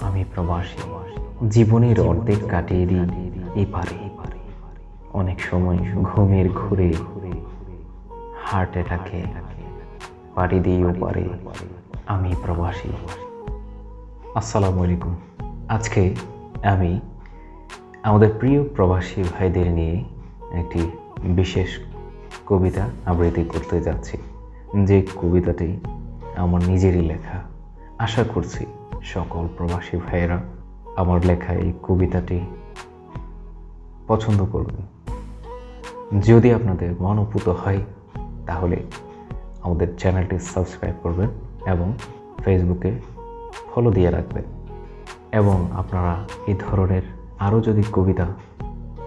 আমি প্রবাসী। জীবনের অর্ধেক কাটিয়ে দিই এপারে। অনেক সময় ঘুমের ঘুরে হার্ট অ্যাটাকে পাড়ি দিই ওপারে। আমি প্রবাসী। আসসালামু আলাইকুম আজকে আমি আমাদের প্রিয় প্রবাসী ভাইদের নিয়ে একটি বিশেষ কবিতা আবৃত্তি করতে যাচ্ছি। যে কবিতাটি আমার নিজেরই লেখা। আশা করছি সকল প্রবাসী ভাইয়েরা আমার লেখা এই কবিতাটি পছন্দ করবেন যদি আপনাদের মনোপুত হয়, তাহলে আমাদের চ্যানেলটি সাবস্ক্রাইব করবেন এবং ফেসবুকে ফলো দিয়ে রাখবেন। এবং আপনারা এই ধরনের আরও যদি কবিতা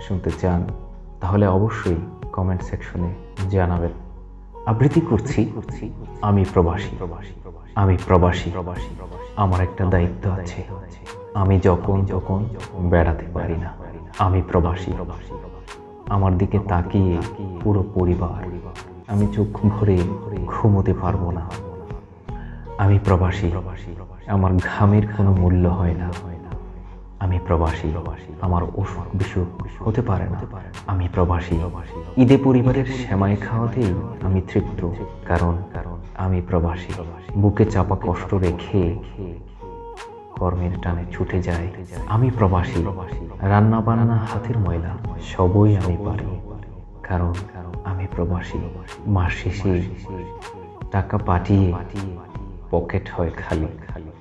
শুনতে চান, তাহলে অবশ্যই কমেন্ট সেকশনে জানাবেন। আবৃত্তি করছি, আমি প্রবাসী। আমি প্রবাসী। আমার একটা দায়িত্ব আছে। আমি যখন যখন বেড়াতে পারি না। আমি প্রবাসী। আমার দিকে তাকিয়ে পুরো পরিবার। আমি চোখ ভরে ঘুমোতে পারব না। আমি প্রবাসী। আমার ঘামের কোনো মূল্য হয় না। আমি প্রবাসী, আমার অসুখ বিসুখ হতে পারে না। আমি প্রবাসী। ঈদে পরিবারের সেমাই খাওয়াতেই আমি তৃপ্ত, কারণ আমি প্রবাসী। বুকে চাপা কষ্ট রেখে কর্মের টানে ছুটে যায় আমি প্রবাসী। রান্না বান্না হাতের ময়লা সবই আমি পারি, কারণ আমি প্রবাসী। মাস শেষে টাকা পাঠিয়ে পকেট হয় খালি,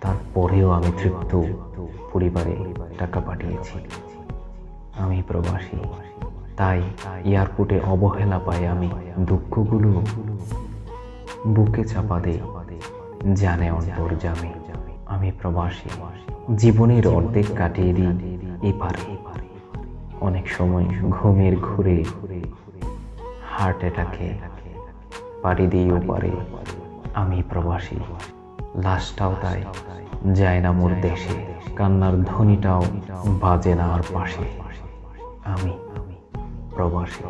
তারপরেও আমি তৃপ্ত। পরিবারে টাকা পাঠিয়েছি। আমি প্রবাসী। তাই এয়ারপোর্টে অবহেলা পাই আমি। দুঃখগুলো বুকে চাপা দে জানে অন্তর জামে। আমি প্রবাসী। জীবনের অর্ধেক কাটিয়ে দিই এপারে। অনেক সময় ঘুমের ঘুরে হার্ট অ্যাটাকে পাড়ি দিই ওপারে। আমি প্রবাসী। লাশটাও তাই। যায় না মোর দেশে। কান্নার ধ্বনিটাও বাজে না আর পাশে। আমি প্রবাসী।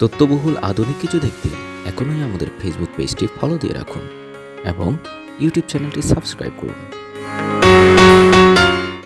তথ্যবহুল আধুনিক কিছু দেখতে। এখনই আমাদের ফেসবুক পেজটি ফলো দিয়ে রাখুন এবং ইউটিউব চ্যানেলটি সাবস্ক্রাইব করুন।